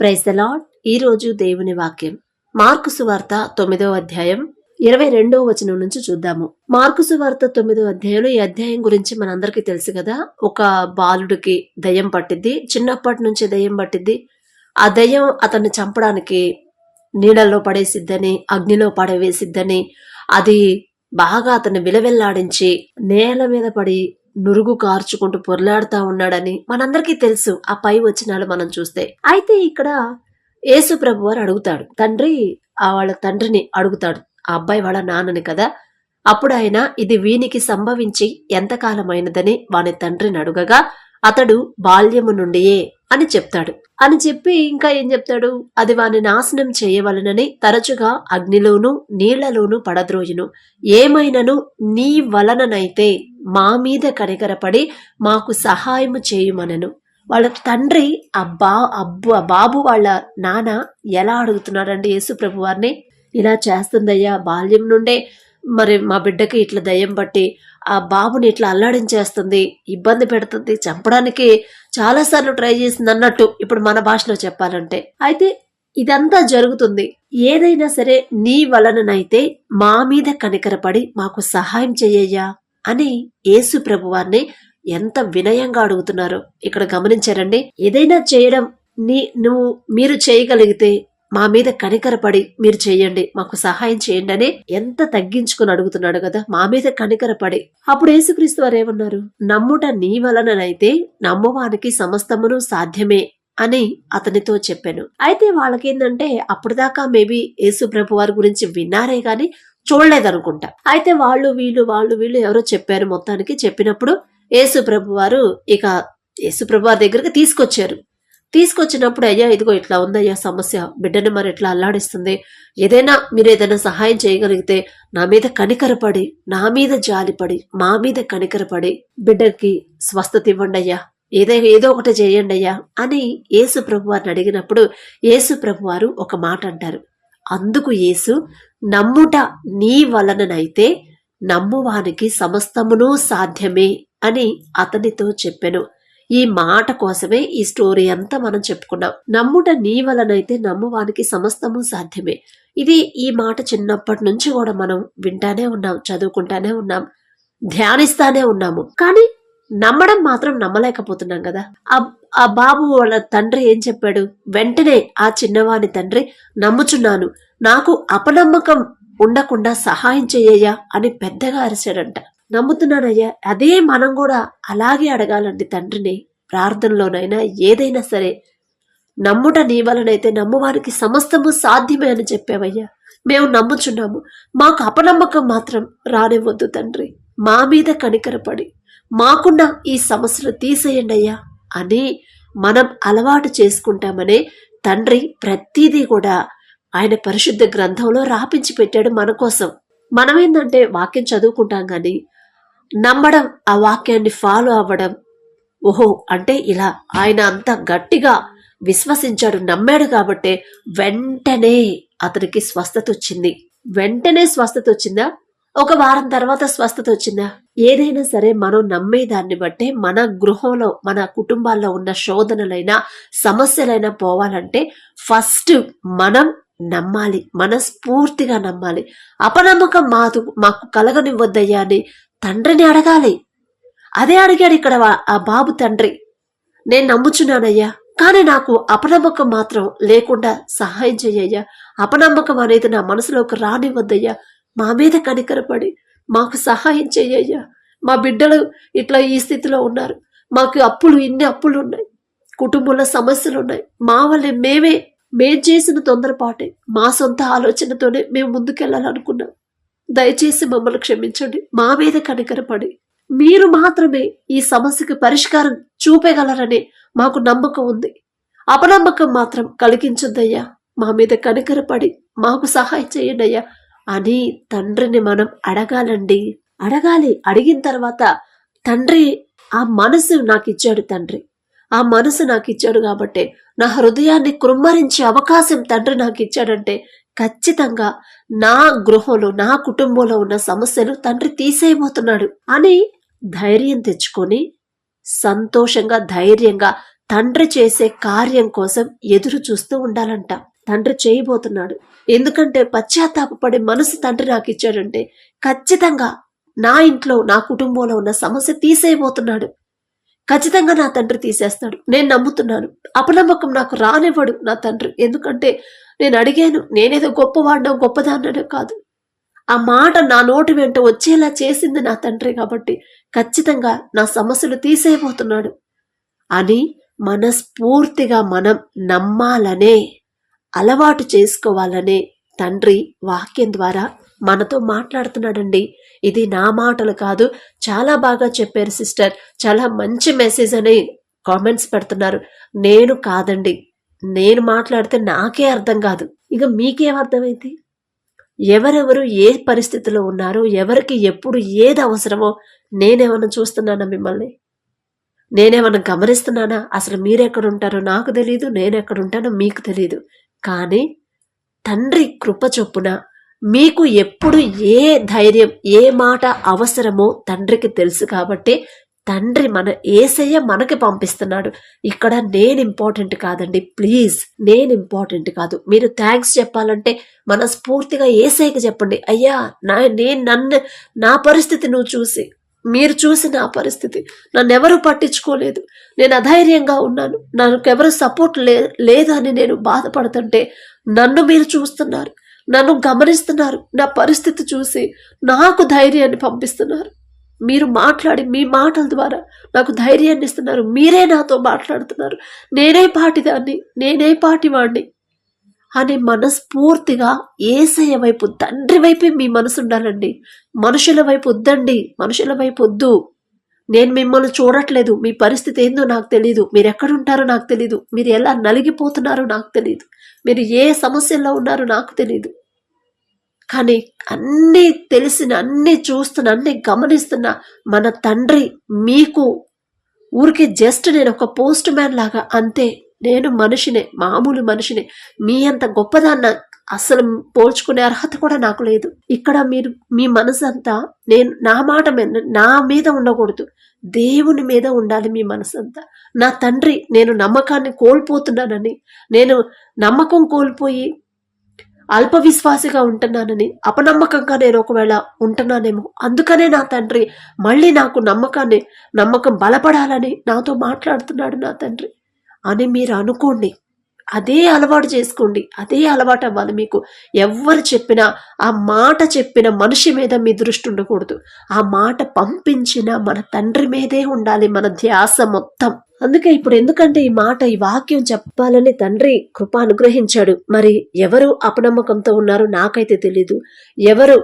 Praise the lord దేవుని వాక్యం. Mark సువార్త తొమ్మిదో అధ్యాయం ఇరవై రెండో వచనం నుంచి చూద్దాము. మార్కు సువార్త తొమ్మిదో అధ్యాయంలో ఈ అధ్యాయం గురించి మనందరికీ తెలుసు కదా? ఒక బాలుడికి దయ్యం పట్టిద్ది చిన్నప్పటి నుంచి దయ్యం పట్టిద్ది. ఆ దయ్యం అతన్ని చంపడానికి నీళ్ళల్లో పడేసిద్దని అగ్నిలో పడవేసిద్దని అది బాగా అతన్ని విలవెల్లాడించి నేల మీద పడి నురుగు కార్చుకుంటూ పొర్లాడుతా ఉన్నాడని మనందరికీ తెలుసు. ఆ పై వచనాలు మనం చూస్తే. అయితే ఇక్కడ యేసు ప్రభు వారు అడుగుతాడు. తండ్రి ఆ వాళ్ళ తండ్రిని అడుగుతాడు. ఆ అబ్బాయి వాళ్ళ నాన్నని కదా. అప్పుడు ఆయన ఇది వీనికి సంభవించి ఎంతకాలమైనదని వాని తండ్రిని అడుగగా అతడు బాల్యము నుండియే అని చెప్తాడు. అని చెప్పి ఇంకా ఏం చెప్తాడు? అది వాని నాశనం చేయవలనని తరచుగా అగ్నిలోను నీళ్ళలోను పడద్రోయును. ఏమైనను నీ వలననైతే మా మీద కనికరపడి మాకు సహాయము చేయమనను. వాళ్ళ తండ్రి ఆ బా అబ్బు ఆ బాబు వాళ్ళ నాన్న ఎలా అడుగుతున్నాడండి యేసు ప్రభు వారిని ఇలా చేస్తుందయ్యా బాల్యం నుండే మరి మా బిడ్డకి ఇట్లా దయ్యం పట్టి ఆ బాబుని ఇట్లా అల్లాడించేస్తుంది ఇబ్బంది పెడుతుంది చంపడానికి చాలాసార్లు ట్రై చేసింది అన్నట్టు ఇప్పుడు మన భాషలో చెప్పాలంటే. అయితే ఇదంతా జరుగుతుంది. ఏదైనా సరే నీ వలననైతే మా మీద కనికరపడి మాకు సహాయం చెయ్యయ్యా. అని యేసు ప్రభువారిని ఎంత వినయంగా అడుగుతున్నారో ఇక్కడ గమనించారండి. ఏదైనా చేయడం నీ నువ్వు మీరు చేయగలిగితే మా మీద కనికరపడి మీరు చేయండి మాకు సహాయం చేయండి అని ఎంత తగ్గించుకుని అడుగుతున్నాడు కదా మా మీద కనికరపడి. అప్పుడు యేసుక్రీస్తు వారు ఏమన్నారు? నమ్ముట నీ వలననైతే నమ్మువానికి సమస్తమును సాధ్యమే అని అతనితో చెప్పాను. అయితే వాళ్ళకేందంటే అప్పటిదాకా మేబీ యేసు ప్రభు వారి గురించి విన్నారే గాని చూడలేదనుకుంటా. అయితే వాళ్ళు వీళ్ళు వాళ్ళు వీళ్ళు ఎవరో చెప్పారు మొత్తానికి. చెప్పినప్పుడు యేసు ప్రభు వారు ఇక యేసు ప్రభు వారి దగ్గరికి తీసుకొచ్చారు. తీసుకొచ్చినప్పుడు అయ్యా ఇదిగో ఇట్లా ఉందయ్యా సమస్య. బిడ్డను మరి ఎట్లా అల్లాడిస్తుంది? ఏదైనా మీరు ఏదైనా సహాయం చేయగలిగితే నా మీద కనికరపడి నా మీద జాలిపడి మా మీద కనికరపడి బిడ్డకి స్వస్థత ఇవ్వండి అయ్యా. ఏదో ఏదో ఒకటి చేయండి అయ్యా అని యేసు ప్రభు వారిని అడిగినప్పుడు యేసు ప్రభు వారు ఒక మాట అంటారు. అందుకు యేసు నమ్ముట నీ వలననైతే నమ్మువానికి సమస్తమును సాధ్యమే అని అతనితో చెప్పెను. ఈ మాట కోసమే ఈ స్టోరీ అంతా మనం చెప్పుకున్నాం. నమ్ముట నీ వలనైతే నమ్మువానికి సమస్తము సాధ్యమే. ఇది ఈ మాట చిన్నప్పటి నుంచి కూడా మనం వింటానే ఉన్నాం చదువుకుంటానే ఉన్నాం ధ్యానిస్తానే ఉన్నాము. కానీ నమ్మడం మాత్రం నమ్మలేకపోతున్నాం కదా. ఆ బాబు వాళ్ళ తండ్రి ఏం చెప్పాడు? వెంటనే ఆ చిన్నవాని తండ్రి నమ్ముచున్నాను. నాకు అపనమ్మకం ఉండకుండా సహాయం చెయ్యయ్యా అని పెద్దగా అరిచాడంట. నమ్ముతున్నానయ్యా అదే మనం కూడా అలాగే అడగాలండి తండ్రిని. ప్రార్థనలోనైనా ఏదైనా సరే. నమ్ముట నీ వలనైతే నమ్మువారికి సమస్తము సాధ్యమే అని చెప్పావయ్యా. మేము నమ్ముచున్నాము. మాకు అపనమ్మకం మాత్రం రానివ్వద్దు తండ్రి. మా మీద కనికరపడి మాకున్న ఈ సమస్యలు తీసేయండి అయ్యా అని మనం అలవాటు చేసుకుంటామనే తండ్రి ప్రతిదీ కూడా ఆయన పరిశుద్ధ గ్రంథంలో రాపించి పెట్టాడు మన కోసం. మనమేందంటే వాక్యం చదువుకుంటాం కానీ నమ్మడం ఆ వాక్యాన్ని ఫాలో అవ్వడం ఓహో అంటే ఇలా ఆయన అంత గట్టిగా విశ్వసించాడు నమ్మాడు కాబట్టే వెంటనే అతనికి స్వస్థత వచ్చింది. వెంటనే స్వస్థత వచ్చిందా? ఒక వారం తర్వాత స్వస్థత వచ్చిందా? ఏదైనా సరే మనం నమ్మేదాన్ని బట్టే మన గృహంలో మన కుటుంబాల్లో ఉన్న శోధనలైనా సమస్యలైనా పోవాలంటే ఫస్ట్ మనం నమ్మాలి మనస్ఫూర్తిగా నమ్మాలి. అపనమ్మకం మాకు మాకు కలగనివ్వద్దయ్యా అని తండ్రిని అడగాలి. అదే అడిగాడు ఇక్కడ ఆ బాబు తండ్రి. నేను నమ్ముచున్నానయ్యా కానీ నాకు అపనమ్మకం మాత్రం లేకుండా సహాయం చెయ్యయ్యా. అపనమ్మకం అనేది నా మనసులోకి రానివ్వద్దయ్యా. మా మీద కనికరపడి మాకు సహాయం చేయ్యా మా బిడ్డలు ఇట్లా ఈ స్థితిలో ఉన్నారు. మాకు అప్పులు ఇన్ని అప్పులు ఉన్నాయి. కుటుంబంలో సమస్యలు ఉన్నాయి. మా వల్లే మేమే మేం చేసిన తొందరపాటే మా సొంత ఆలోచనతోనే మేము ముందుకెళ్ళాలనుకున్నాం. దయచేసి మమ్మల్ని క్షమించండి. మా మీద కనికరపడి మీరు మాత్రమే ఈ సమస్యకు పరిష్కారం చూపగలరని మాకు నమ్మకం ఉంది. అపనమ్మకం మాత్రం కలిగించొద్దయ్యా. మా మీద కనికరపడి మాకు సహాయం చేయండి అయ్యా అని తండ్రిని మనం అడగాలండి. అడగాలి. అడిగిన తర్వాత తండ్రి ఆ మనసు నాకు ఇచ్చాడు తండ్రి. ఆ మనసు నాకు ఇచ్చాడు కాబట్టి నా హృదయాన్ని కృమ్మరించే అవకాశం తండ్రి నాకు ఇచ్చాడంటే ఖచ్చితంగా నా గృహంలో నా కుటుంబంలో ఉన్న సమస్యలు తండ్రి తీసేయబోతున్నాడు అని ధైర్యం తెచ్చుకొని సంతోషంగా ధైర్యంగా తండ్రి చేసే కార్యం కోసం ఎదురు చూస్తూ ఉండాలంట. తండ్రి చేయబోతున్నాడు. ఎందుకంటే పశ్చాత్తాపడే మనసు తండ్రి నాకు ఇచ్చాడంటే ఖచ్చితంగా నా ఇంట్లో నా కుటుంబంలో ఉన్న సమస్య తీసేయబోతున్నాడు. ఖచ్చితంగా నా తండ్రి తీసేస్తాడు. నేను నమ్ముతున్నాను. అపనమ్మకం నాకు రానివ్వడు నా తండ్రి. ఎందుకంటే నేను అడిగాను నేనేదో గొప్పవాడినో గొప్పదాన్నో కాదు. ఆ మాట నా నోటి వెంట వచ్చేలా చేసింది నా తండ్రి కాబట్టి ఖచ్చితంగా నా సమస్యలు తీసేయబోతున్నాడు. అని మనస్ఫూర్తిగా మనం నమ్మాలనే అలవాటు చేసుకోవాలనే తండ్రి వాక్యం ద్వారా మనతో మాట్లాడుతున్నాడండి. ఇది నా మాటలు కాదు చాలా బాగా చెప్పారు సిస్టర్. చాలా మంచి మెసేజ్ అని కామెంట్స్ పెడుతున్నారు. నేను కాదండి. నేను మాట్లాడితే నాకే అర్థం కాదు. ఇక మీకేం అర్థమైంది? ఎవరెవరు ఏ పరిస్థితిలో ఉన్నారో ఎవరికి ఎప్పుడు ఏది అవసరమో నేనేమన్నా చూస్తున్నానా మిమ్మల్ని? నేనేమన్నా గమనిస్తున్నానా? అసలు మీరెక్కడుంటారో నాకు తెలియదు నేను ఎక్కడుంటానో మీకు తెలియదు కానీ తండ్రి కృప చొప్పున మీకు ఎప్పుడు ఏ ధైర్యం ఏ మాట అవసరమో తండ్రికి తెలుసు కాబట్టి తండ్రి మన ఏసయ్య మనకి పంపిస్తున్నాడు. ఇక్కడ నేను ఇంపార్టెంట్ కాదండి. ప్లీజ్ నేను ఇంపార్టెంట్ కాదు. మీరు థ్యాంక్స్ చెప్పాలంటే మనస్ఫూర్తిగా ఏసైకి చెప్పండి. అయ్యా నా నేను నన్ను నా పరిస్థితి నువ్వు చూసి మీరు చూసిన ఆ పరిస్థితి. నన్ను ఎవరు పట్టించుకోలేదు. నేను అధైర్యంగా ఉన్నాను. నాకెవరు సపోర్ట్ లే లేదని నేను బాధపడుతుంటే నన్ను మీరు చూస్తున్నారు. నన్ను గమనిస్తున్నారు. నా పరిస్థితి చూసి నాకు ధైర్యాన్ని పంపిస్తున్నారు. మీరు మాట్లాడి మీ మాటల ద్వారా నాకు ధైర్యాన్ని ఇస్తున్నారు. మీరే నాతో మాట్లాడుతున్నారు. నేనే పాటిదాన్ని. నేనే పాటివాడిని అని మనస్ఫూర్తిగా ఏసయ్య వైపు తండ్రి వైపే మీ మనసు ఉండాలండి మనుషుల వైపు వద్దండి. మనుషుల వైపు వద్దు. నేను మిమ్మల్ని చూడట్లేదు. మీ పరిస్థితి ఏందో నాకు తెలియదు మీరు ఎక్కడుంటారో నాకు తెలియదు మీరు ఎలా నలిగిపోతున్నారో నాకు తెలియదు మీరు ఏ సమస్యల్లో ఉన్నారో నాకు తెలియదు కానీ అన్నీ తెలిసిన అన్నీ చూస్తున్న అన్నీ గమనిస్తున్న మన తండ్రి మీకు ఊరికి జస్ట్ నేను ఒక పోస్ట్ మ్యాన్ లాగా అంతే. నేను మనిషినే మామూలు మనిషినే. మీ అంత గొప్పదాన్న అసలు పోల్చుకునే అర్హత కూడా నాకు లేదు. ఇక్కడ మీరు మీ మనసు అంతా నేను నా మాట మీద నా మీద ఉండకూడదు. దేవుని మీద ఉండాలి మీ మనసు అంతా నా తండ్రి నేను నమ్మకాన్ని కోల్పోతున్నానని నేను నమ్మకం కోల్పోయి అల్ప విశ్వాసిగా ఉంటున్నానని అపనమ్మకంగా నేను ఒకవేళ ఉంటున్నానేమో అందుకనే నా తండ్రి మళ్ళీ నాకు నమ్మకాన్ని నమ్మకం బలపడాలని నాతో మాట్లాడుతున్నాడు నా తండ్రి. అని మీరు అనుకోండి. అదే అలవాటు చేసుకోండి. అదే అలవాటు అవ్వాలి మీకు. ఎవ్వరు చెప్పినా ఆ మాట చెప్పిన మనిషి మీద మీ దృష్టి ఉండకూడదు. ఆ మాట పంపించిన మన తండ్రి మీదే ఉండాలి మన ధ్యాస మొత్తం. అందుకే ఇప్పుడు ఎందుకంటే ఈ మాట ఈ వాక్యం చెప్పాలని తండ్రి కృప అనుగ్రహించాడు. మరి ఎవరు అపనమ్మకంతో ఉన్నారో నాకైతే తెలీదు. ఎవరు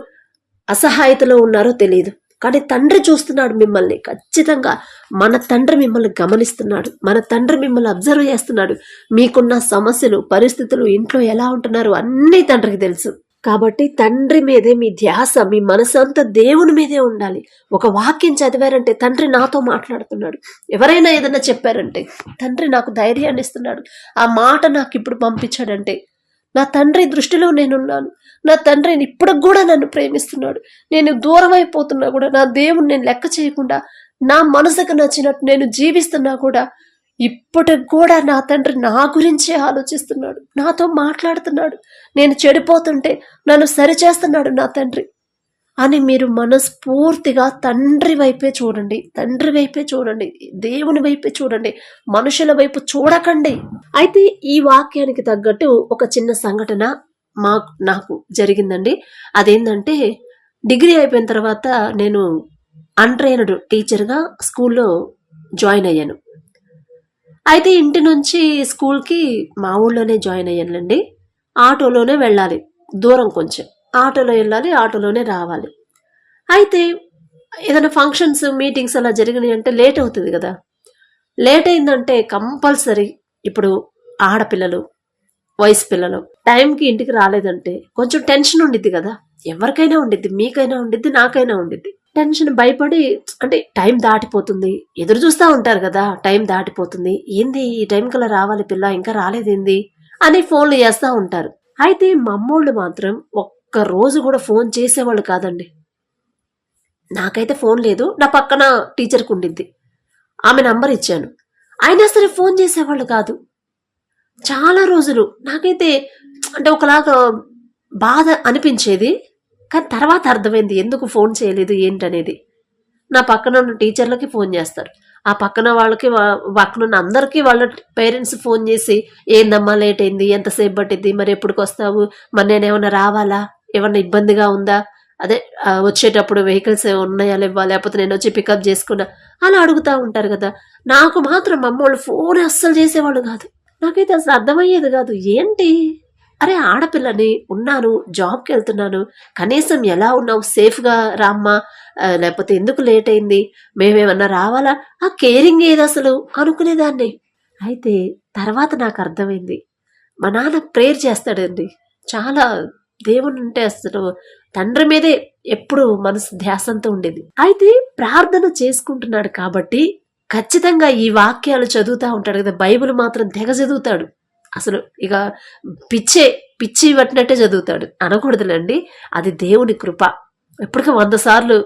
అసహాయతలో ఉన్నారో తెలియదు కానీ తండ్రి చూస్తున్నాడు మిమ్మల్ని. ఖచ్చితంగా మన తండ్రి మిమ్మల్ని గమనిస్తున్నాడు. మన తండ్రి మిమ్మల్ని అబ్జర్వ్ చేస్తున్నాడు. మీకున్న సమస్యలు పరిస్థితులు ఇంట్లో ఎలా ఉంటున్నారు అన్నీ తండ్రికి తెలుసు. కాబట్టి తండ్రి మీదే మీ ధ్యాస మీ మనసంతా దేవుని మీదే ఉండాలి. ఒక వాక్యం చదివారంటే తండ్రి నాతో మాట్లాడుతున్నాడు. ఎవరైనా ఏదైనా చెప్పారంటే తండ్రి నాకు ధైర్యాన్ని ఇస్తున్నాడు. ఆ మాట నాకు ఇప్పుడు పంపించాడంటే నా తండ్రి దృష్టిలో నేనున్నాను. నా తండ్రి ఇప్పుడు కూడా నన్ను ప్రేమిస్తున్నాడు. నేను దూరం అయిపోతున్నా కూడా నా దేవుని నేను లెక్క చేయకుండా నా మనసుకు నచ్చినట్టు నేను జీవిస్తున్నా కూడా ఇప్పటికి కూడా నా తండ్రి నా గురించే ఆలోచిస్తున్నాడు. నాతో మాట్లాడుతున్నాడు. నేను చెడిపోతుంటే నన్ను సరిచేస్తున్నాడు నా తండ్రి. అని మీరు మనస్ఫూర్తిగా తండ్రి వైపే చూడండి. తండ్రి వైపే చూడండి. దేవుని వైపే చూడండి. మనుషుల వైపు చూడకండి. అయితే ఈ వాక్యానికి తగ్గట్టు ఒక చిన్న సంఘటన మాకు నాకు జరిగిందండి. అదేంటంటే డిగ్రీ అయిపోయిన తర్వాత నేను అన్ట్రైన్డ్ టీచర్గా స్కూల్లో జాయిన్ అయ్యాను. అయితే ఇంటి నుంచి స్కూల్కి మా ఊళ్ళోనే జాయిన్ అయ్యానులండి. ఆటోలోనే వెళ్ళాలి. దూరం కొంచెం. ఆటోలో వెళ్ళాలి ఆటోలోనే రావాలి. అయితే ఏదైనా ఫంక్షన్స్ మీటింగ్స్ అలా జరిగినాయి అంటే లేట్ అవుతుంది కదా. లేట్ అయిందంటే కంపల్సరీ ఇప్పుడు ఆడపిల్లలు వయసు పిల్లలు టైంకి ఇంటికి రాలేదంటే కొంచెం టెన్షన్ ఉండిద్ది కదా. ఎవరికైనా ఉండిద్ది మీకైనా ఉండిద్ది నాకైనా ఉండిద్ది. టెన్షన్ భయపడి అంటే టైం దాటిపోతుంది. ఎదురు చూస్తూ ఉంటారు కదా టైం దాటిపోతుంది. ఏంది ఈ టైం కల్లా రావాలి పిల్ల ఇంకా రాలేదేంది అని ఫోన్లు చేస్తూ ఉంటారు. అయితే మమ్మోళ్ళు మాత్రం ఒక్క రోజు కూడా ఫోన్ చేసేవాళ్ళు కాదండి. నాకైతే ఫోన్ లేదు నా పక్కన టీచర్కి ఉండిద్ది ఆమె నంబర్ ఇచ్చాను. అయినా సరే ఫోన్ చేసేవాళ్ళు కాదు. చాలా రోజులు నాకైతే అంటే ఒకలాగా బాధ అనిపించేది కానీ తర్వాత అర్థమైంది ఎందుకు ఫోన్ చేయలేదు ఏంటనేది. నా పక్కన ఉన్న టీచర్లకి ఫోన్ చేస్తారు. ఆ పక్కన వాళ్ళకి పక్కన ఉన్న అందరికీ వాళ్ళ పేరెంట్స్ ఫోన్ చేసి ఏందమ్మా లేట్ అయింది ఎంతసేపు పట్టింది మరి ఎప్పటికి వస్తావు మరి నేనేమైనా రావాలా? ఏమన్నా ఇబ్బందిగా ఉందా? అదే వచ్చేటప్పుడు వెహికల్స్ ఉన్నాయా లేవా? లేకపోతే నేను వచ్చి పికప్ చేసుకున్నా? అలా అడుగుతూ ఉంటారు కదా. నాకు మాత్రం అమ్మ వాళ్ళు ఫోన్ అస్సలు చేసేవాళ్ళు కాదు. నాకైతే అసలు అర్థమయ్యేది కాదు. ఏంటి? అరే ఆడపిల్లని ఉన్నాను జాబ్కి వెళ్తున్నాను. కనీసం ఎలా ఉన్నావు? సేఫ్గా రామ్మా లేకపోతే ఎందుకు లేట్ అయింది? మేమేమన్నా రావాలా? ఆ కేరింగ్ ఏది అసలు? అనుకునేదాన్ని. అయితే తర్వాత నాకు అర్థమైంది. మా నాన్న ప్రేయర్ చేస్తాడండి. చాలా దేవుని అంటే అసలు తండ్రి మీదే ఎప్పుడు మనసు ధ్యాసంతో ఉండేది. అయితే ప్రార్థన చేసుకుంటున్నాడు కాబట్టి ఖచ్చితంగా ఈ వాక్యాలు చదువుతూ ఉంటాడు కదా. బైబిల్ మాత్రం తెగ చదువుతాడు. అసలు ఇక పిచ్చే పిచ్చి పట్టినట్టే చదువుతాడు. అనకూడదులండి. అది దేవుని కృప. ఎప్పటికీ వంద సార్లు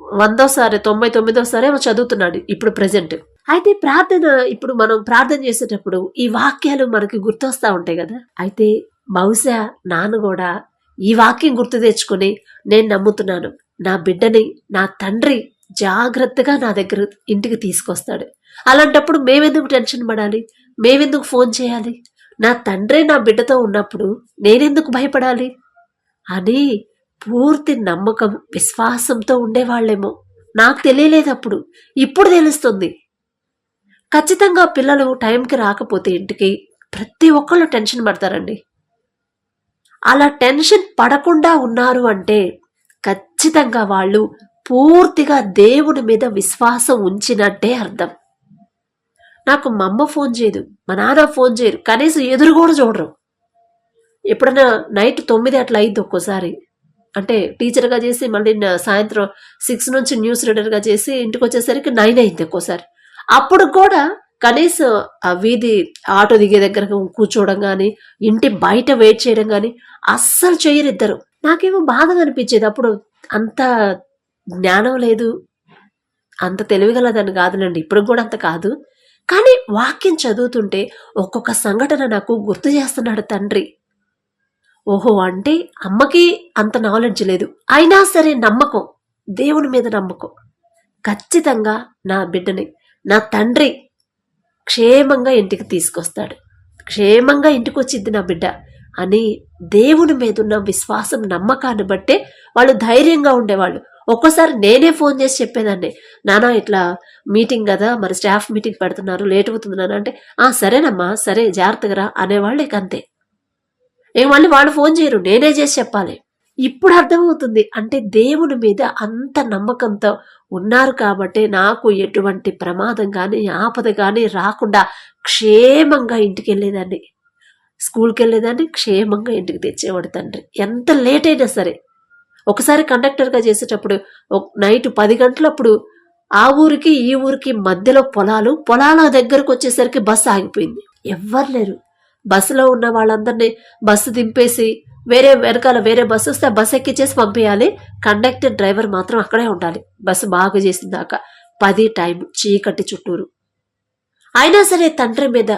వందోసారి తొంభై తొమ్మిదోసారి ఏమో చదువుతున్నాడు ఇప్పుడు ప్రజెంట్. అయితే ప్రార్థన ఇప్పుడు మనం ప్రార్థన చేసేటప్పుడు ఈ వాక్యాలు మనకి గుర్తొస్తా ఉంటాయి కదా. అయితే బహుశా నాన్న కూడా ఈ వాక్యం గుర్తు తెచ్చుకొని నేను నమ్ముతున్నాను. నా బిడ్డని నా తండ్రి జాగ్రత్తగా నా దగ్గర ఇంటికి తీసుకొస్తాడు. అలాంటప్పుడు మేమెందుకు టెన్షన్ పడాలి? మేమెందుకు ఫోన్ చేయాలి? నా తండ్రే నా బిడ్డతో ఉన్నప్పుడు నేనెందుకు భయపడాలి? అని పూర్తి నమ్మకం విశ్వాసంతో ఉండేవాళ్ళేమో. నాకు తెలియలేదు అప్పుడు ఇప్పుడు తెలుస్తుంది. ఖచ్చితంగా పిల్లలు టైంకి రాకపోతే ఇంటికి ప్రతి ఒక్కళ్ళు టెన్షన్ పడతారండి. అలా టెన్షన్ పడకుండా ఉన్నారు అంటే ఖచ్చితంగా వాళ్ళు పూర్తిగా దేవుని మీద విశ్వాసం ఉంచినట్టే అర్థం. నాకు మా అమ్మ ఫోన్ చేయదు మా నాన్న ఫోన్ చేయరు కనీసం ఎదురు కూడా చూడరు. ఎప్పుడైనా నైట్ తొమ్మిది అట్లా అయింది ఒక్కోసారి. అంటే టీచర్గా చేసి మళ్ళీ సాయంత్రం సిక్స్ నుంచి న్యూస్ రీడర్గా చేసి ఇంటికి వచ్చేసరికి నైన్ అయింది ఒక్కోసారి. అప్పుడు కూడా కనీసం ఆ వీధి ఆటో దిగే దగ్గర కూర్చోవడం కానీ ఇంటి బయట వెయిట్ చేయడం కానీ అస్సలు చేయరు ఇద్దరు నాకేమో బాధగా అనిపించేది. అప్పుడు అంత జ్ఞానం లేదు. అంత తెలివిగలదని కాదునండి ఇప్పుడు కూడా అంత కాదు. కానీ వాక్యం చదువుతుంటే ఒక్కొక్క సంఘటన నాకు గుర్తు చేస్తున్నాడు తండ్రి. ఓహో అంటే అమ్మకి అంత నాలెడ్జ్ లేదు. అయినా సరే నమ్మకం. దేవుని మీద నమ్మకం. ఖచ్చితంగా నా బిడ్డని నా తండ్రి క్షేమంగా ఇంటికి తీసుకొస్తాడు. క్షేమంగా ఇంటికి వచ్చింది నా బిడ్డ అని దేవుని మీద ఉన్న విశ్వాసం నమ్మకాన్ని బట్టే వాళ్ళు ధైర్యంగా ఉండేవాళ్ళు. ఒక్కోసారి నేనే ఫోన్ చేసి చెప్పేదాన్ని. నానా ఇట్లా మీటింగ్ కదా మరి స్టాఫ్ మీటింగ్ పెడుతున్నారు లేట్ అవుతుంది నాన్న అంటే ఆ సరేనమ్మా సరే జాగ్రత్తగా రా అనేవాళ్ళు ఇక అంతే. ఏం మళ్ళీ వాళ్ళు ఫోన్ చేయరు నేనే చేసి చెప్పాలి. ఇప్పుడు అర్థమవుతుంది. అంటే దేవుని మీద అంత నమ్మకంతో ఉన్నారు కాబట్టి నాకు ఎటువంటి ప్రమాదం కానీ ఆపద కానీ రాకుండా క్షేమంగా ఇంటికి వెళ్ళేదాన్ని. స్కూల్కి వెళ్ళేదాన్ని క్షేమంగా ఇంటికి తెచ్చేవాడు తండ్రి. ఎంత లేట్ అయినా సరే. ఒకసారి కండక్టర్గా చేసేటప్పుడు నైట్ పది గంటలప్పుడు ఆ ఊరికి ఈ ఊరికి మధ్యలో పొలాలు పొలాల దగ్గరకు వచ్చేసరికి బస్సు ఆగిపోయింది. ఎవ్వరు లేరు. బస్సులో ఉన్న వాళ్ళందరినీ బస్సు దింపేసి వేరే వెనకాల వేరే బస్సు వస్తే బస్సు ఎక్కించేసి పంపించాలి కండక్టర్ డ్రైవర్ మాత్రం అక్కడే ఉండాలి. బస్సు బాగా చేసిన దాకా పది టైం చీకటి చుట్టూరు. అయినా సరే తండ్రి మీద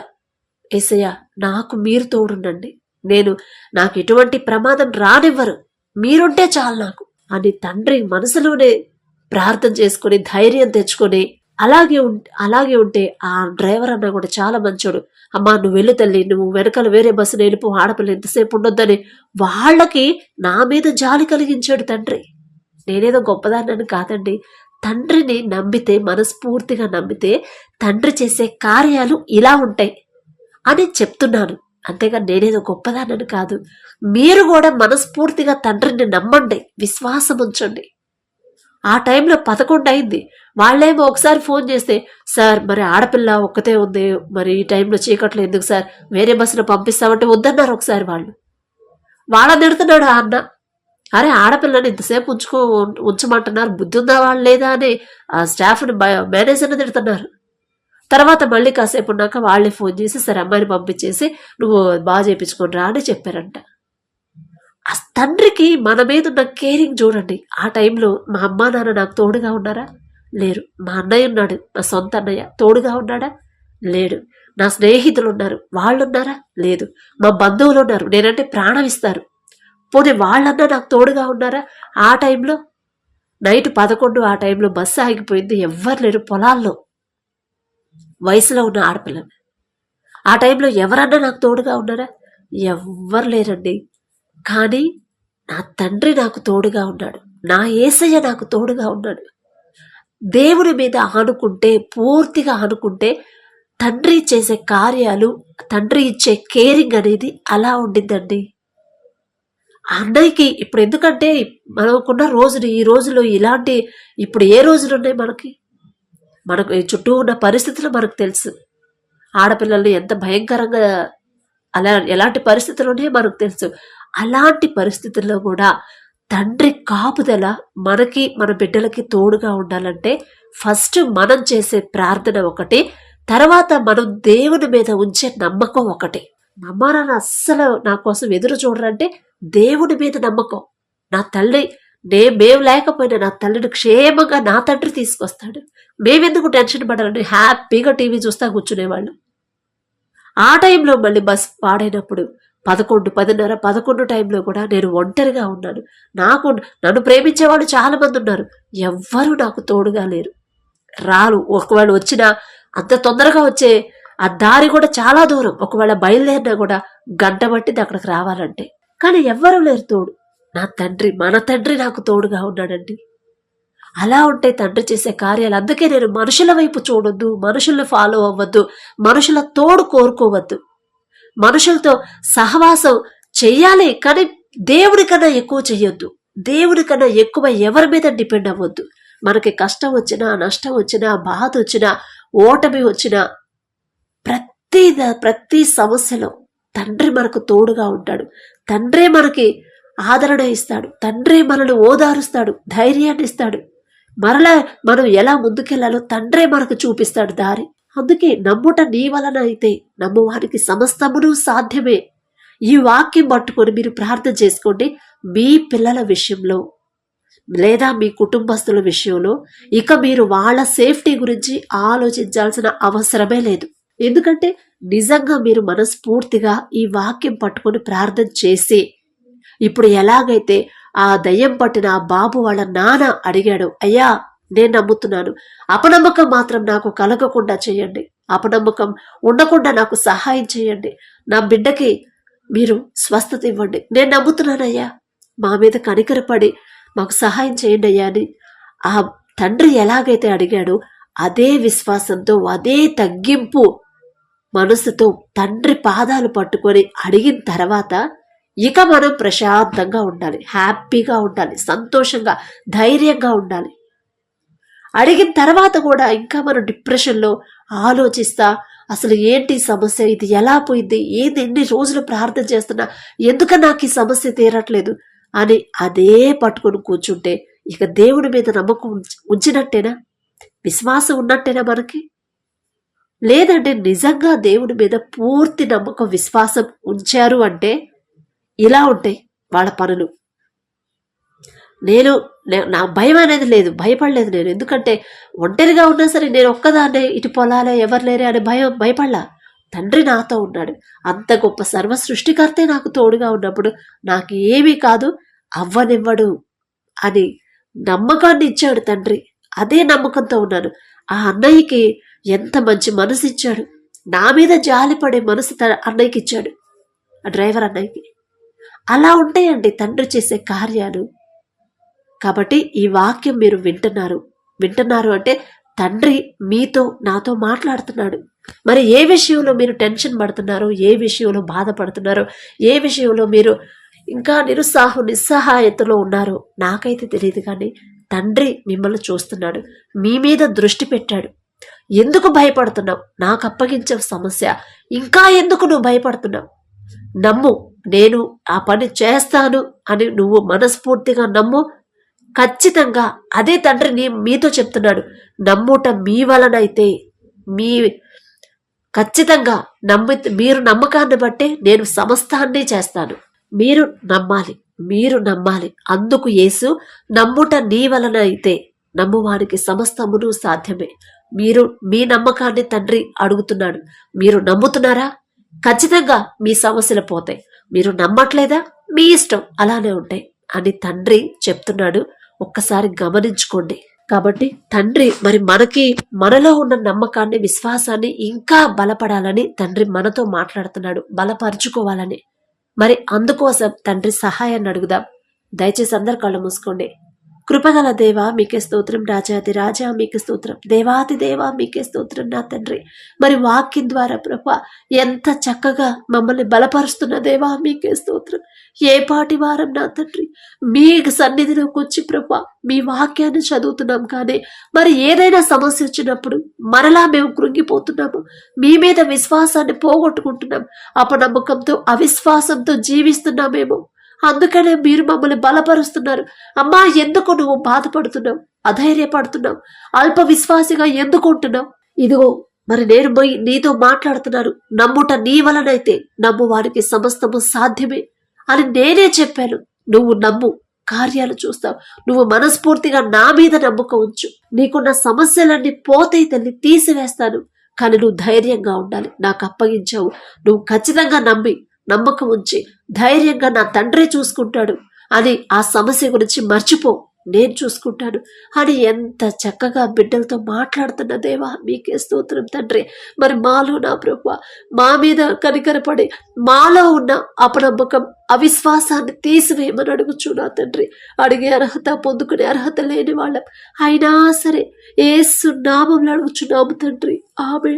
ఏసయ్య నాకు మీరు తోడుండండి. నేను నాకు ఎటువంటి ప్రమాదం రానివ్వరు. మీరుంటే చాలు నాకు. అని తండ్రి మనసులోనే ప్రార్థన చేసుకొని ధైర్యం తెచ్చుకొని అలాగే ఉం- అలాగే ఉంటే ఆ డ్రైవర్ అన్న కూడా చాలా మంచోడు. అమ్మా నువ్వు వెళ్ళు తల్లి నువ్వు వెనకాల వేరే బస్సును వెళ్ళిపో ఆడపిల్ల ఎంతసేపు ఉండొద్దని వాళ్ళకి నా మీద జాలి కలిగించాడు తండ్రి. నేనేదో గొప్పదాన్నని కాదండి. తండ్రిని నమ్మితే మనస్ఫూర్తిగా నమ్మితే తండ్రి చేసే కార్యాలు ఇలా ఉంటాయి అని చెప్తున్నాను. అంతేగా నేనేదో గొప్పదానని కాదు. మీరు కూడా మనస్ఫూర్తిగా తండ్రిని నమ్మండి. విశ్వాసం ఉంచండి ఆ టైంలో పదకొండు అయింది వాళ్ళేమో ఒకసారి ఫోన్ చేస్తే సార్ మరి ఆడపిల్ల ఒక్కతే ఉంది. మరి ఈ టైంలో చీకట్లో ఎందుకు సార్? వేరే బస్సులో పంపిస్తామంటే వద్దన్నారు ఒకసారి వాళ్ళు. వాళ్ళ తిడుతున్నాడు ఆ అన్న? అరే ఆడపిల్లని ఇంతసేపు ఉంచుకో ఉంచమంటున్నారు. బుద్ధి ఉందా వాళ్ళు లేదా అని ఆ స్టాఫ్ని మేనేజర్ని తిడుతున్నారు. తర్వాత మళ్ళీ కాసేపు ఉన్నాక వాళ్ళే ఫోన్ చేసి సరే అమ్మాయిని పంపించేసి నువ్వు బాగా చేయించుకుని రా అని చెప్పారంట. తండ్రికి మన మీద ఉన్న కేరింగ్ చూడండి. ఆ టైంలో మా అమ్మ నాన్న నాకు తోడుగా ఉన్నారా? లేరు. మా అన్నయ్య ఉన్నాడు. నా సొంత అన్నయ్య తోడుగా ఉన్నాడా? లేడు. నా స్నేహితులు ఉన్నారు. వాళ్ళు ఉన్నారా లేదు. మా బంధువులు ఉన్నారు. నేనంటే ప్రాణం ఇస్తారు. పోనీ వాళ్ళన్నా నాకు తోడుగా ఉన్నారా? ఆ టైంలో? నైట్ పదకొండు ఆ టైంలో బస్సు ఆగిపోయింది. ఎవ్వరు లేరు పొలాల్లో. వయసులో ఉన్న ఆడపిల్లలు. ఆ టైంలో ఎవరన్నా నాకు తోడుగా ఉన్నారా? ఎవ్వరు లేరండి. కానీ నా తండ్రి నాకు తోడుగా ఉన్నాడు. నా ఏసయ్య నాకు తోడుగా ఉన్నాడు. దేవుని మీద ఆనుకుంటే పూర్తిగా ఆనుకుంటే తండ్రి చేసే కార్యాలు తండ్రి ఇచ్చే కేరింగ్ అనేది అలా ఉండిద్దండి. అన్నయ్యకి ఇప్పుడు ఎందుకంటే మనకున్న రోజులు ఈ రోజులు ఇలాంటి ఇప్పుడు ఏ రోజులు ఉన్నాయి మనకి? మనకు ఈ చుట్టూ ఉన్న పరిస్థితులు మనకు తెలుసు. ఆడపిల్లల్ని ఎంత భయంకరంగా అలా ఎలాంటి పరిస్థితులు ఉన్నాయో మనకు తెలుసు. అలాంటి పరిస్థితుల్లో కూడా తండ్రి కాపుదల మనకి మన బిడ్డలకి తోడుగా ఉండాలంటే ఫస్ట్ మనం చేసే ప్రార్థన ఒకటి తర్వాత మనం దేవుని మీద ఉంచే నమ్మకం ఒకటి. అమ్మ అస్సలు నా కోసం ఎదురు చూడరంటే దేవుని మీద నమ్మకం. నా తల్లి నే మేము లేకపోయినా నా తల్లిని క్షేమంగా నా తండ్రి తీసుకొస్తాడు. మేమెందుకు టెన్షన్ పడాలని హ్యాపీగా టీవీ చూస్తా కూర్చునేవాళ్ళు. ఆ టైంలో మళ్ళీ బస్ పాడైనప్పుడు పదకొండు పదిన్నర పదకొండు టైంలో కూడా నేను ఒంటరిగా ఉన్నాను. నాకు నన్ను ప్రేమించేవాళ్ళు చాలామంది ఉన్నారు. ఎవ్వరూ నాకు తోడుగా లేరు. రాలు ఒకవేళ వచ్చినా అంత తొందరగా వచ్చే ఆ దారి కూడా చాలా దూరం. ఒకవేళ బయలుదేరినా కూడా గంట పట్టింది అక్కడికి రావాలంటే. కానీ ఎవ్వరూ లేరు తోడు. నా తండ్రి మన తండ్రి నాకు తోడుగా ఉన్నాడండి. అలా ఉంటే తండ్రి చేసే కార్యాలు అందుకే నేను మనుషుల వైపు చూడొద్దు మనుషుల్ని ఫాలో అవ్వద్దు మనుషుల తోడు కోరుకోవద్దు. మనుషులతో సహవాసం చెయ్యాలి కానీ దేవుడికన్నా ఎక్కువ చెయ్యొద్దు దేవుడికన్నా ఎక్కువ ఎవరి మీద డిపెండ్ అవ్వద్దు. మనకి కష్టం వచ్చినా నష్టం వచ్చినా బాధ వచ్చినా ఓటమి వచ్చినా ప్రతి ప్రతి సమస్యలో తండ్రి మనకు తోడుగా ఉంటాడు. తండ్రే మనకి ఆదరణ ఇస్తాడు. తండ్రే మనల్ని ఓదారుస్తాడు ధైర్యాన్ని ఇస్తాడు. మరలా మనం ఎలా ముందుకెళ్ళాలో తండ్రే మనకు చూపిస్తాడు దారి. అందుకే నమ్ముట నీ వలన అయితే నమ్మవారికి సమస్తమును సాధ్యమే. ఈ వాక్యం పట్టుకొని మీరు ప్రార్థన చేసుకోండి మీ పిల్లల విషయంలో లేదా మీ కుటుంబస్తుల విషయంలో. ఇక మీరు వాళ్ళ సేఫ్టీ గురించి ఆలోచించాల్సిన అవసరమే లేదు. ఎందుకంటే నిజంగా మీరు మనస్ఫూర్తిగా ఈ వాక్యం పట్టుకొని ప్రార్థన చేసి ఇప్పుడు ఎలాగైతే ఆ దయ్యం పట్టిన ఆ బాబు వాళ్ళ నాన్న అడిగాడు అయ్యా నేను నమ్ముతున్నాను. అపనమ్మకం మాత్రం నాకు కలగకుండా చేయండి. అపనమ్మకం ఉండకుండా నాకు సహాయం చేయండి. నా బిడ్డకి మీరు స్వస్థత ఇవ్వండి. నేను నమ్ముతున్నానయ్యా. మా మీద కనికరపడి మాకు సహాయం చేయండి అయ్యా అని ఆ తండ్రి ఎలాగైతే అడిగాడో అదే విశ్వాసంతో అదే తగ్గింపు మనసుతో తండ్రి పాదాలు పట్టుకొని అడిగిన తర్వాత ఇక మనం ప్రశాంతంగా ఉండాలి. హ్యాపీగా ఉండాలి. సంతోషంగా ధైర్యంగా ఉండాలి. అడిగిన తర్వాత కూడా ఇంకా మనం డిప్రెషన్లో ఆలోచిస్తా అసలు ఏంటి సమస్య? ఇది ఎలా పోయింది? ఏంది? ఎన్ని రోజులు ప్రార్థన చేస్తున్నా? ఎందుకు నాకు ఈ సమస్య తీరట్లేదు? అని అదే పట్టుకొని కూర్చుంటే ఇక దేవుడి మీద నమ్మకం ఉంచినట్టేనా? విశ్వాసం ఉన్నట్టేనా మనకి? లేదంటే నిజంగా దేవుడి మీద పూర్తి నమ్మకం విశ్వాసం ఉంచారు అంటే ఇలా ఉంటాయి వాళ్ళ పనులు. నేను నా భయం అనేది లేదు భయపడలేదు నేను. ఎందుకంటే ఒంటరిగా ఉన్నా సరే నేను ఒక్కదాన్నే ఇటు పొలాలే ఎవరు లేరే అనే భయం భయపడలా. తండ్రి నాతో ఉన్నాడు. అంత గొప్ప సర్వ సృష్టికర్తే నాకు తోడుగా ఉన్నప్పుడు నాకు ఏమీ కాదు అవ్వనివ్వడు అని నమ్మకాన్ని ఇచ్చాడు తండ్రి. అదే నమ్మకంతో ఉన్నాను. ఆ అన్నయ్యకి ఎంత మంచి మనసు ఇచ్చాడు. నా మీద జాలిపడే మనసు త అన్నయ్యకి ఇచ్చాడు. ఆ డ్రైవర్ అన్నయ్యకి. అలా ఉంటాయండి తండ్రి చేసే కార్యాలు కాబట్టి ఈ వాక్యం మీరు వింటున్నారు. వింటున్నారు అంటే తండ్రి మీతో నాతో మాట్లాడుతున్నాడు. మరి ఏ విషయంలో మీరు టెన్షన్ పడుతున్నారో ఏ విషయంలో బాధపడుతున్నారో ఏ విషయంలో మీరు ఇంకా నిరుత్సాహం నిస్సహాయతలో ఉన్నారో నాకైతే తెలియదు కానీ తండ్రి మిమ్మల్ని చూస్తున్నాడు. మీ మీద దృష్టి పెట్టాడు. ఎందుకు భయపడుతున్నావు? నాకు అప్పగించే సమస్య. ఇంకా ఎందుకు నువ్వు భయపడుతున్నావు? నమ్ము నేను ఆ పని చేస్తాను అని నువ్వు మనస్ఫూర్తిగా నమ్ము ఖచ్చితంగా అదే తండ్రి నీ మీతో చెప్తున్నాడు. నమ్ముట మీ వలనైతే మీ ఖచ్చితంగా నమ్మి మీరు నమ్మకాన్ని బట్టే నేను సమస్తాన్ని చేస్తాను. మీరు నమ్మాలి మీరు నమ్మాలి. అందుకు యేసు నమ్ముట నీ వలన అయితే నమ్మువానికి సమస్తమును సాధ్యమే. మీరు మీ నమ్మకాన్ని తండ్రి అడుగుతున్నాడు. మీరు నమ్ముతున్నారా? ఖచ్చితంగా మీ సమస్యలు పోతాయి. మీరు నమ్మట్లేదా? మీ ఇష్టం అలానే ఉంటాయి అని తండ్రి చెప్తున్నాడు. ఒక్కసారి గమనించుకోండి. కాబట్టి తండ్రి మరి మనకి మనలో ఉన్న నమ్మకాన్ని విశ్వాసాన్ని ఇంకా బలపడాలని తండ్రి మనతో మాట్లాడుతున్నాడు. బలపరుచుకోవాలని. మరి అందుకోసం తండ్రి సహాయాన్ని అడుగుదాం. దయచేసి అందరు కళ్ళు మూసుకోండి. కృపగల దేవా మీకే స్తోత్రం రాజాది రాజా మీకే స్తోత్రం. దేవాది దేవా మీకే స్తోత్రం నా తండ్రి. మరి వాక్యం ద్వారా ప్రభ ఎంత చక్కగా మమ్మల్ని బలపరుస్తున్న దేవా మీకే స్తోత్రం. ఏ పాటి వారం నా తండ్రి? మీ సన్నిధిలోకి వచ్చి ప్రభ మీ వాక్యాన్ని చదువుతున్నాం కానీ మరి ఏదైనా సమస్య వచ్చినప్పుడు మరలా మేము కృంగిపోతున్నాము. మీ మీద విశ్వాసాన్ని పోగొట్టుకుంటున్నాం. అపనమ్మకంతో అవిశ్వాసంతో జీవిస్తున్నామేమో. అందుకనే మీరు మమ్మల్ని బలపరుస్తున్నారు. అమ్మా ఎందుకు నువ్వు బాధపడుతున్నావు? అధైర్యపడుతున్నావు? అల్ప విశ్వాసిగా ఎందుకు ఉంటున్నావు? ఇదిగో మరి నేను పోయి నీతో మాట్లాడుతున్నాను. నమ్ముట నీ వలనైతే నమ్ము వారికి సమస్తము సాధ్యమే అని నేనే చెప్పాను. నువ్వు నమ్ము కార్యాలు చూస్తావు. నువ్వు మనస్ఫూర్తిగా నా మీద నమ్మకం ఉంచు. నీకున్న సమస్యలన్నీ పోతే తల్లి తీసివేస్తాను. కానీ నువ్వు ధైర్యంగా ఉండాలి. నాకు అప్పగించావు. నువ్వు ఖచ్చితంగా నమ్మి నమ్మకం ఉంచి ధైర్యంగా నా తండ్రి చూసుకుంటాడు. అని ఆ సమస్య గురించి మర్చిపో నేను చూసుకుంటాను అని ఎంత చక్కగా బిడ్డలతో మాట్లాడుతున్న దేవా మీకే స్తోత్రం తండ్రి. మరి మాలో నా ప్రభు మా మీద కనికరపడి మాలో ఉన్న అపనమ్మకం అవిశ్వాసాన్ని తీసివేయమని అడుగుచు నా తండ్రి. అడిగే అర్హత పొందుకునే అర్హత లేని వాళ్ళం. అయినా సరే ఏసు నామంలో అడుగుచున్నాము తండ్రి. ఆమె